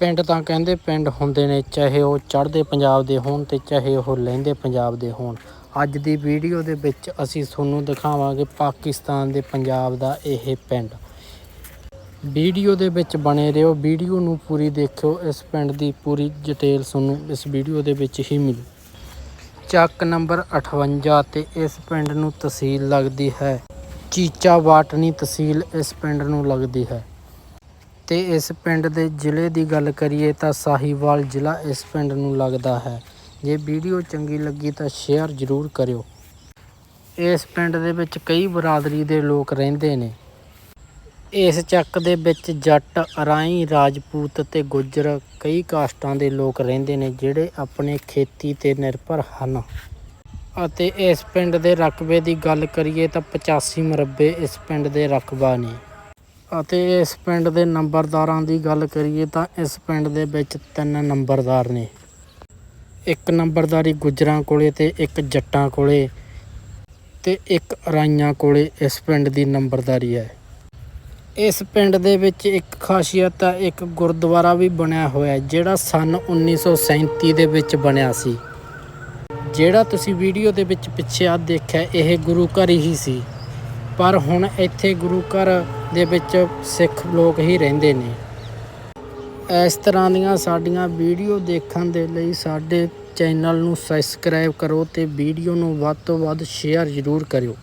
ਪਿੰਡ ਤਾਂ ਕਹਿੰਦੇ ਪਿੰਡ ਹੁੰਦੇ ਨੇ, ਚਾਹੇ ਉਹ ਚੜ੍ਹਦੇ ਪੰਜਾਬ ਦੇ ਹੋਣ ਤੇ ਚਾਹੇ ਉਹ ਲਹਿੰਦੇ ਪੰਜਾਬ ਦੇ ਹੋਣ। ਅੱਜ ਦੀ ਵੀਡੀਓ ਦੇ ਵਿੱਚ ਅਸੀਂ ਤੁਹਾਨੂੰ ਦਿਖਾਵਾਂਗੇ ਪਾਕਿਸਤਾਨ ਦੇ ਪੰਜਾਬ ਦਾ ਇਹ ਪਿੰਡ। ਵੀਡੀਓ ਦੇ ਵਿੱਚ ਬਣੇ ਰਹੋ, ਵੀਡੀਓ ਨੂੰ ਪੂਰੀ ਦੇਖਿਓ, ਇਸ ਪਿੰਡ ਦੀ ਪੂਰੀ ਡਿਟੇਲ ਤੁਹਾਨੂੰ ਇਸ ਵੀਡੀਓ ਦੇ ਵਿੱਚ ਹੀ ਮਿਲੂ ਚੱਕ ਨੰਬਰ 58 ਤੇ ਇਸ ਪਿੰਡ ਨੂੰ ਤਹਿਸੀਲ ਲੱਗਦੀ ਹੈ। ਚੀਚਾ ਵਾਟਨੀ ਤਹਿਸੀਲ ਇਸ ਪਿੰਡ ਨੂੰ ਲੱਗਦੀ ਹੈ। ਤੇ ਇਸ ਪਿੰਡ ਦੇ ਜ਼ਿਲ੍ਹੇ ਦੀ ਗੱਲ ਕਰੀਏ ਤਾਂ ਸਾਹੀਵਾਲ ਜ਼ਿਲ੍ਹਾ ਇਸ ਪਿੰਡ ਨੂੰ ਲੱਗਦਾ ਹੈ। ਜੇ ਵੀਡੀਓ ਚੰਗੀ ਲੱਗੀ ਤਾਂ ਸ਼ੇਅਰ ਜ਼ਰੂਰ ਕਰਿਓ। ਇਸ ਪਿੰਡ ਦੇ ਵਿੱਚ ਕਈ ਬਰਾਦਰੀ ਦੇ ਲੋਕ ਰਹਿੰਦੇ ਨੇ। ਇਸ ਚੱਕ ਦੇ ਵਿੱਚ ਜੱਟ, ਅਰਾਈ, ਰਾਜਪੂਤ ਤੇ ਗੁੱਜਰ ਕਈ ਕਾਸਟਾਂ ਦੇ ਲੋਕ ਰਹਿੰਦੇ ਨੇ ਜਿਹੜੇ ਆਪਣੇ ਖੇਤੀ ਤੇ ਨਿਰਭਰ ਹਨ। ਅਤੇ ਇਸ ਪਿੰਡ ਦੇ ਰਕਬੇ ਦੀ ਗੱਲ ਕਰੀਏ ਤਾਂ 85 ਮਰਬੇ ਇਸ ਪਿੰਡ ਦੇ ਰਕਬਾ ਨੇ। ਅਤੇ ਇਸ ਪਿੰਡ ਦੇ ਨੰਬਰਦਾਰਾਂ ਦੀ ਗੱਲ ਕਰੀਏ ਤਾਂ ਇਸ ਪਿੰਡ ਦੇ ਵਿੱਚ ਤਿੰਨ ਨੰਬਰਦਾਰ ਨੇ। ਇੱਕ ਨੰਬਰਦਾਰੀ ਗੁੱਜਰਾਂ ਕੋਲੇ ਤੇ ਇੱਕ ਜੱਟਾਂ ਕੋਲੇ ਤੇ ਇੱਕ ਅਰਾਈਆਂ ਕੋਲੇ ਇਸ ਪਿੰਡ ਦੀ ਨੰਬਰਦਾਰੀ ਹੈ। ਇਸ ਪਿੰਡ ਦੇ ਵਿੱਚ ਇੱਕ ਖਾਸੀਅਤ ਹੈ, ਇੱਕ ਗੁਰਦੁਆਰਾ ਵੀ ਬਣਿਆ ਹੋਇਆ ਹੈ, ਜਿਹੜਾ ਸਨ 1937 ਦੇ ਵਿੱਚ ਬਣਿਆ ਸੀ। ਜਿਹੜਾ ਤੁਸੀਂ ਵੀਡੀਓ ਦੇ ਵਿੱਚ ਪਿੱਛੇ ਆ ਦੇਖਿਆ, ਇਹ ਗੁਰੂ ਘਰ ਹੀ ਸੀ। ਪਰ ਹੁਣ ਇੱਥੇ ਗੁਰੂ ਘਰ ਦੇ ਵਿੱਚ ਸਿੱਖ ਲੋਕ ਹੀ ਰਹਿੰਦੇ ਨੇ। ਇਸ ਤਰ੍ਹਾਂ ਦੀਆਂ ਸਾਡੀਆਂ ਵੀਡੀਓ ਦੇਖਣ ਦੇ ਲਈ ਸਾਡੇ ਚੈਨਲ ਨੂੰ ਸਬਸਕ੍ਰਾਈਬ ਕਰੋ ਤੇ ਵੀਡੀਓ ਨੂੰ ਵੱਧ ਤੋਂ ਵੱਧ ਸ਼ੇਅਰ ਜ਼ਰੂਰ ਕਰਿਓ।